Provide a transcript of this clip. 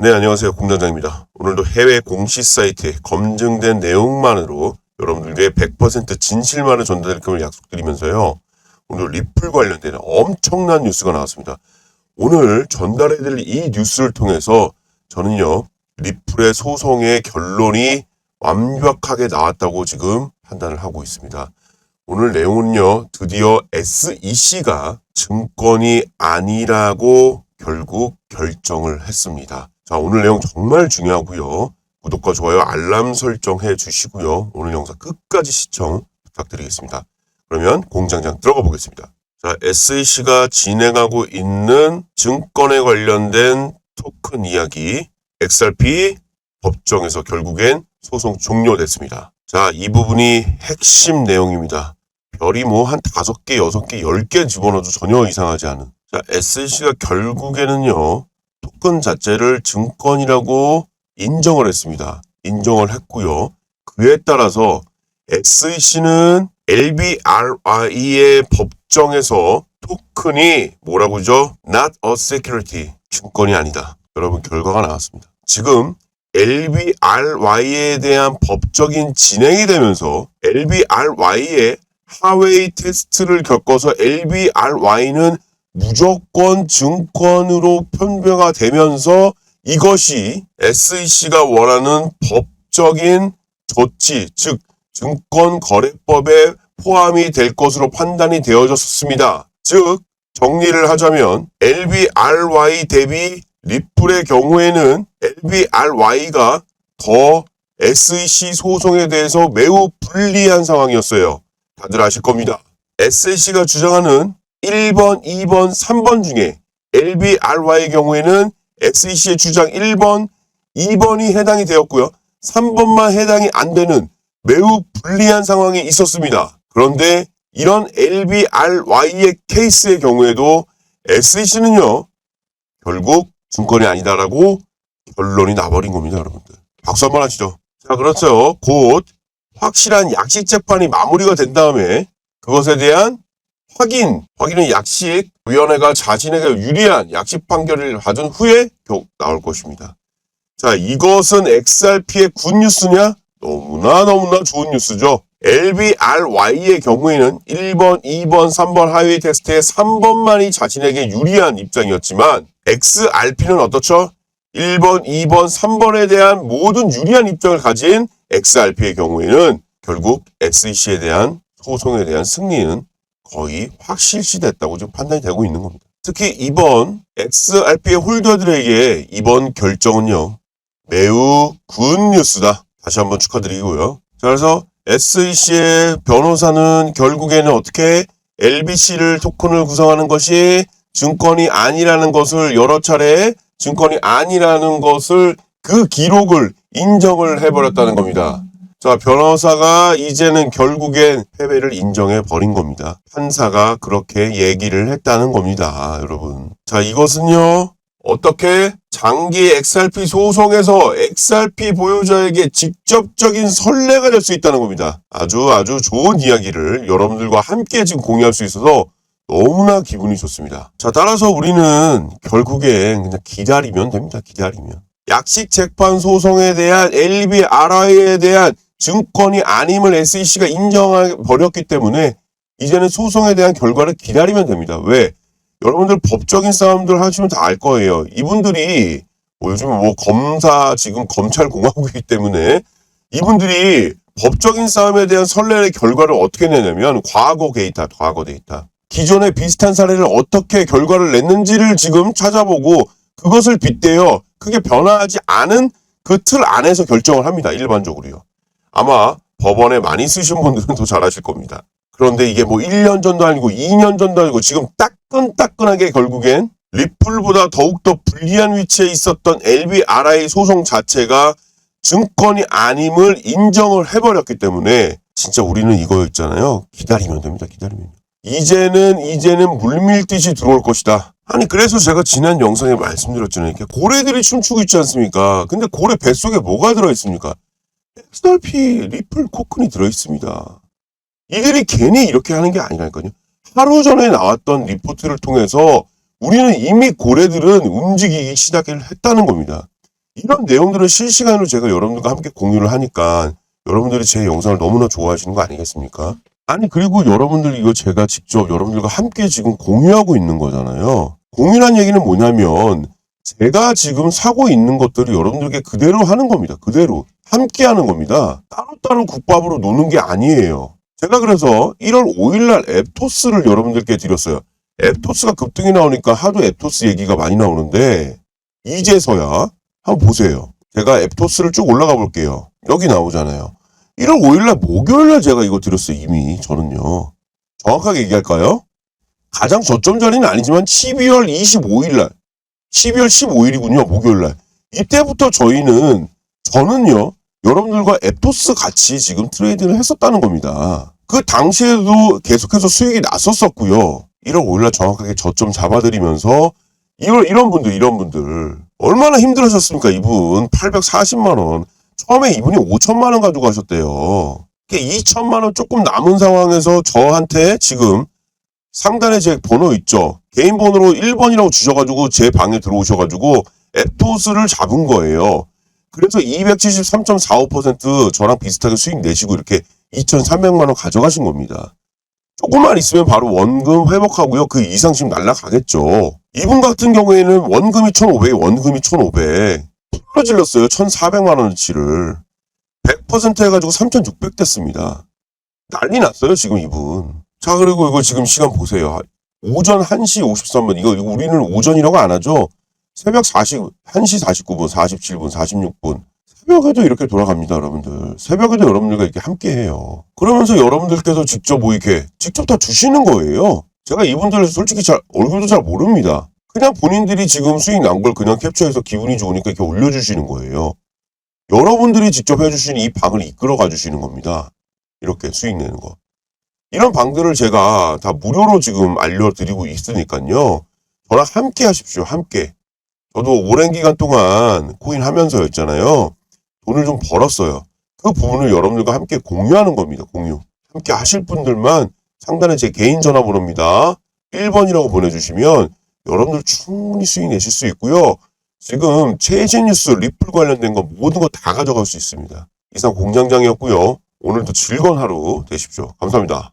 네, 안녕하세요. 공단장입니다. 오늘도 해외 공시 사이트에 검증된 내용만으로 여러분들께 100% 진실만을 전달될 것을 약속드리면서요. 오늘 리플 관련된 엄청난 뉴스가 나왔습니다. 오늘 전달해드릴 이 뉴스를 통해서 저는요, 리플의 소송의 결론이 완벽하게 나왔다고 지금 판단을 하고 있습니다. 오늘 내용은요, 드디어 SEC가 증권이 아니라고 결국 결정을 했습니다. 자, 오늘 내용 정말 중요하고요. 구독과 좋아요, 알람 설정해 주시고요. 오늘 영상 끝까지 시청 부탁드리겠습니다. 그러면 공장장 들어가 보겠습니다. 자, SEC가 진행하고 있는 증권에 관련된 토큰 이야기, XRP 법정에서 결국엔 소송 종료됐습니다. 자, 이 부분이 핵심 내용입니다. 별이 뭐 한 다섯 개, 여섯 개, 열 개 집어넣어도 전혀 이상하지 않은. 자, SEC가 결국에는요, 토큰 자체를 증권이라고 인정을 했습니다. 인정을 했고요. 그에 따라서 SEC는 LBRI의 법정에서 토큰이 뭐라고 그러죠? Not a security. 증권이 아니다. 여러분 결과가 나왔습니다. 지금 LBRY에 대한 법적인 진행이 되면서 LBRY의 하웨이 테스트를 겪어서 LBRY는 무조건 증권으로 편배가 되면서 이것이 SEC가 원하는 법적인 조치, 즉 증권거래법에 포함이 될 것으로 판단이 되어졌습니다. 즉 정리를 하자면 LBRY 대비 리플의 경우에는 LBRY가 더 SEC 소송에 대해서 매우 불리한 상황이었어요. 다들 아실 겁니다. SEC가 주장하는 1번, 2번, 3번 중에 LBRY의 경우에는 SEC의 주장 1번, 2번이 해당이 되었고요. 3번만 해당이 안 되는 매우 불리한 상황이 있었습니다. 그런데 이런 LBRY의 케이스의 경우에도 SEC는요, 결국 증권이 아니다라고 결론이 나버린 겁니다, 여러분들. 박수 한번 하시죠. 자, 그렇죠. 곧 확실한 약식 재판이 마무리가 된 다음에 그것에 대한 확인, 확인은 약식 위원회가 자신에게 유리한 약식 판결을 받은 후에 겨 나올 것입니다. 자, 이것은 XRP의 굿 뉴스냐? 너무나 너무나 좋은 뉴스죠. LBRY의 경우에는 1번, 2번, 3번 하위 테스트의 3번만이 자신에게 유리한 입장이었지만 XRP는 어떻죠? 1번, 2번, 3번에 대한 모든 유리한 입장을 가진 XRP의 경우에는 결국 SEC에 대한 소송에 대한 승리는 거의 확실시됐다고 지금 판단이 되고 있는 겁니다. 특히 이번 XRP의 홀더들에게 이번 결정은요, 매우 굿 뉴스다. 다시 한번 축하드리고요. 자, 그래서 SEC의 변호사는 결국에는 어떻게 LBC를 토큰을 구성하는 것이 증권이 아니라는 것을 여러 차례 증권이 아니라는 것을 그 기록을 인정을 해버렸다는 겁니다. 자, 변호사가 이제는 결국엔 패배를 인정해 버린 겁니다. 판사가 그렇게 얘기를 했다는 겁니다, 여러분. 자, 이것은요, 어떻게 장기 XRP 소송에서 XRP 보유자에게 직접적인 선례가 될 수 있다는 겁니다. 아주 아주 좋은 이야기를 여러분들과 함께 지금 공유할 수 있어서 너무나 기분이 좋습니다. 자, 따라서 우리는 결국엔 그냥 기다리면 됩니다. 기다리면. 약식 재판 소송에 대한 LBRI에 대한 증권이 아님을 SEC가 인정해 버렸기 때문에 이제는 소송에 대한 결과를 기다리면 됩니다. 왜? 여러분들 법적인 싸움들 하시면 다 알 거예요. 이분들이 뭐 요즘 뭐 검사 지금 검찰 공화국이기 때문에 이분들이 법적인 싸움에 대한 선례의 결과를 어떻게 내냐면 과거 데이터, 과거 데이터. 기존의 비슷한 사례를 어떻게 결과를 냈는지를 지금 찾아보고 그것을 빗대어 크게 변화하지 않은 그 틀 안에서 결정을 합니다. 일반적으로요. 아마 법원에 많이 쓰신 분들은 더 잘하실 겁니다. 그런데 이게 뭐 1년 전도 아니고 2년 전도 아니고 지금 따끈따끈하게 결국엔 리플보다 더욱더 불리한 위치에 있었던 LBRI 소송 자체가 증권이 아님을 인정을 해버렸기 때문에 진짜 우리는 이거였잖아요. 기다리면 됩니다. 기다리면. 이제는 이제는 물밀듯이 들어올 것이다. 아니 그래서 제가 지난 영상에 말씀드렸잖아요. 고래들이 춤추고 있지 않습니까? 근데 고래 뱃속에 뭐가 들어있습니까? XRP 리플 코큰이 들어있습니다. 이들이 괜히 이렇게 하는 게 아니라니까요. 하루 전에 나왔던 리포트를 통해서 우리는 이미 고래들은 움직이기 시작을 했다는 겁니다. 이런 내용들을 실시간으로 제가 여러분들과 함께 공유를 하니까 여러분들이 제 영상을 너무나 좋아하시는 거 아니겠습니까? 아니 그리고 여러분들 이거 제가 직접 여러분들과 함께 지금 공유하고 있는 거잖아요. 공유란 얘기는 뭐냐면 제가 지금 사고 있는 것들을 여러분들께 그대로 하는 겁니다. 그대로 함께 하는 겁니다. 따로따로 국밥으로 노는 게 아니에요. 제가 그래서 1월 5일날 앱토스를 여러분들께 드렸어요. 앱토스가 급등이 나오니까 하도 앱토스 얘기가 많이 나오는데 이제서야 한번 보세요. 제가 앱토스를 쭉 올라가 볼게요. 여기 나오잖아요. 1월 5일날 목요일날 제가 이거 드렸어요. 이미 저는요. 정확하게 얘기할까요? 가장 저점 자리는 아니지만 12월 25일날 12월 15일이군요. 목요일 날. 이때부터 저희는 저는요. 여러분들과 앱토스 같이 지금 트레이드를 했었다는 겁니다. 그 당시에도 계속해서 수익이 났었었고요. 1월 5일날 정확하게 저점 잡아드리면서 이런 이런 분들 이런 분들 얼마나 힘들으셨습니까 이분 840만 원 처음에 이분이 5천만 원 가지고 가셨대요. 2천만 원 조금 남은 상황에서 저한테 지금 상단에 제 번호 있죠. 개인 번호로 1번이라고 주셔가지고 제 방에 들어오셔가지고 앱토스를 잡은 거예요. 그래서 273.45% 저랑 비슷하게 수익 내시고 이렇게 2,300만 원 가져가신 겁니다. 조금만 있으면 바로 원금 회복하고요. 그 이상 지금 날라가겠죠. 이분 같은 경우에는 원금이 1,500, 원금이 1,500. 풀어 질렀어요. 1,400만 원어치를. 100% 해가지고 3,600 됐습니다. 난리 났어요, 지금 이분. 자, 그리고 이거 지금 시간 보세요. 오전 1시 53분. 이거, 우리는 오전이라고 안 하죠? 새벽 40, 1시 49분, 47분, 46분. 새벽에도 이렇게 돌아갑니다, 여러분들. 새벽에도 여러분들과 이렇게 함께 해요. 그러면서 여러분들께서 직접 뭐 이렇게, 직접 다 주시는 거예요. 제가 이분들 솔직히 잘, 얼굴도 잘 모릅니다. 그냥 본인들이 지금 수익 난 걸 그냥 캡처해서 기분이 좋으니까 이렇게 올려주시는 거예요. 여러분들이 직접 해주신 이 방을 이끌어 가 주시는 겁니다. 이렇게 수익 내는 거. 이런 방들을 제가 다 무료로 지금 알려드리고 있으니까요. 저랑 함께 하십시오, 함께. 저도 오랜 기간 동안 코인 하면서 였잖아요. 돈을 좀 벌었어요. 그 부분을 여러분들과 함께 공유하는 겁니다. 공유. 함께 하실 분들만 상단에 제 개인 전화번호입니다. 1번이라고 보내주시면 여러분들 충분히 수익 내실 수 있고요. 지금 최신 뉴스 리플 관련된 거 모든 거 다 가져갈 수 있습니다. 이상 공장장이었고요. 오늘도 즐거운 하루 되십시오. 감사합니다.